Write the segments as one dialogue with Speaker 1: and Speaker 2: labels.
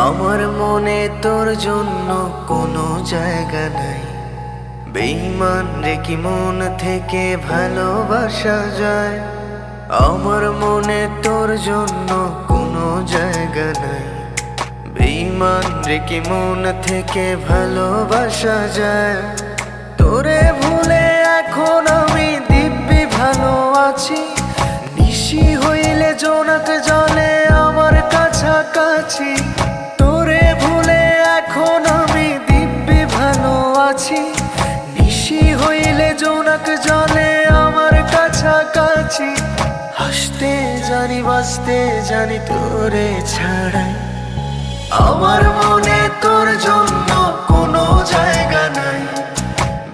Speaker 1: আমার মনে তোর জন্য কোনো জায়গা নাই। বেইমান রে, কি মন থেকে ভালোবাসা যায়? আমার মনে তোর জন্য কোনো জায়গা নাই। বেইমান রে, কি মন থেকে ভালোবাসা যায়? তোরে ভুলে এখন আমি দিব্যি ভালো আছি। নিশি হইলে জোনাক জলে আমার কাছাকাছি। বাঁচতে জানি তোরে ছাড়াই আমার মনে তোর জন্য কোনো জায়গা নাই।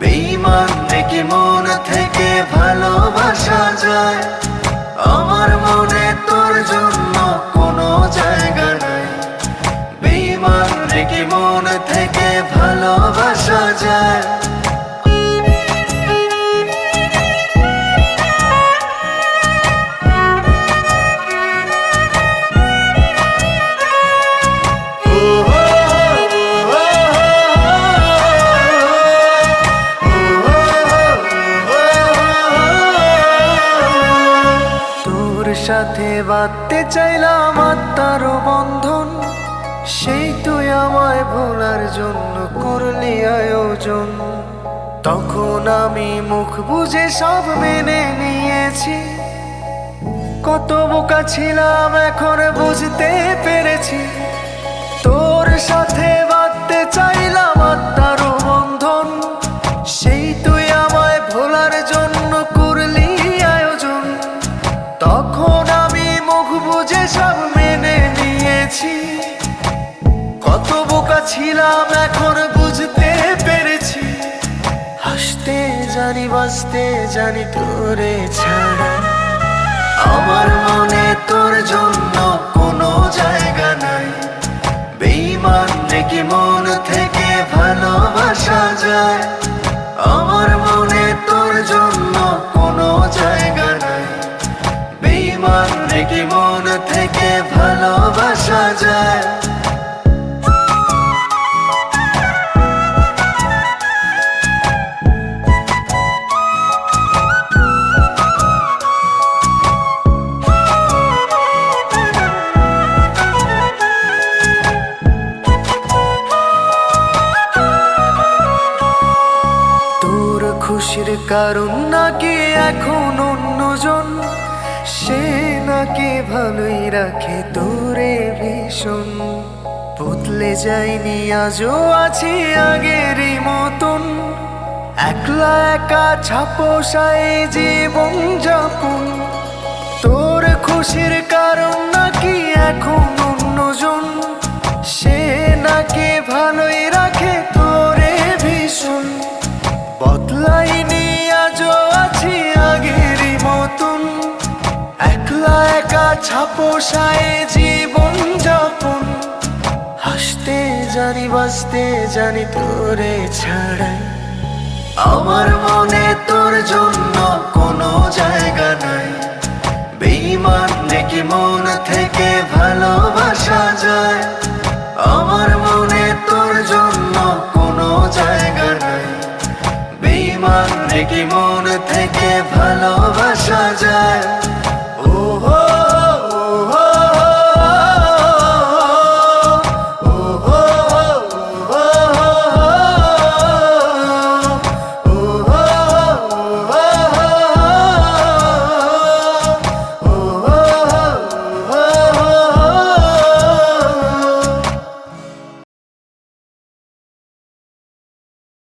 Speaker 1: বেইমান দেখি মন থেকে ভালোবাসা যায়। আমার মনে তোর জন্য কোনো জায়গা নাই। বেইমান দেখি মন থেকে ভালোবাসা যায়। সাথে বাঁধতে চাইলাম আত্মার বন্ধন। সেই তুই আমায় ভোলার জন্য করলি আয়োজন। তখন আমি মুখ বুঝে সব মেনে নিয়েছি। কত বোকা ছিলাম এখন বুঝতে পেরেছি। তোর সাথে বাঁধতে চাইলাম বুঝে সব মেনে নিয়েছি। কত বোকা ছিলাম, এখন বুঝতে পেরেছি। হাসতে জানি, বাঁচতে জানি তোরে ছাড়া। আমার মনে তোর জন্য কোনো জায়গা নাই। বেইমান দেখি মন থেকে ভালোবাসা যায়। আমার খুশির কারণ নাকি এখন অন্যজন? সে নাকি ভালোই রাখে তোরে ভীষণ। বদলে যায়নি আজও আছি আগেরই মতন। একলা একা ছাপোষায় জীবন একা ছাপোষায় জীবন যাপন। হাসতে জানি বাঁচতে জানি তোরে ছাড়াই। আমার মনে তোর জন্য কোনো জায়গা নাই। বেইমান দেখি মন থেকে ভালোবাসা যায়। আমার মনে তোর জন্য কোনো জায়গা নাই। বেইমান দেখি মন থেকে ভালোবাসা যায়।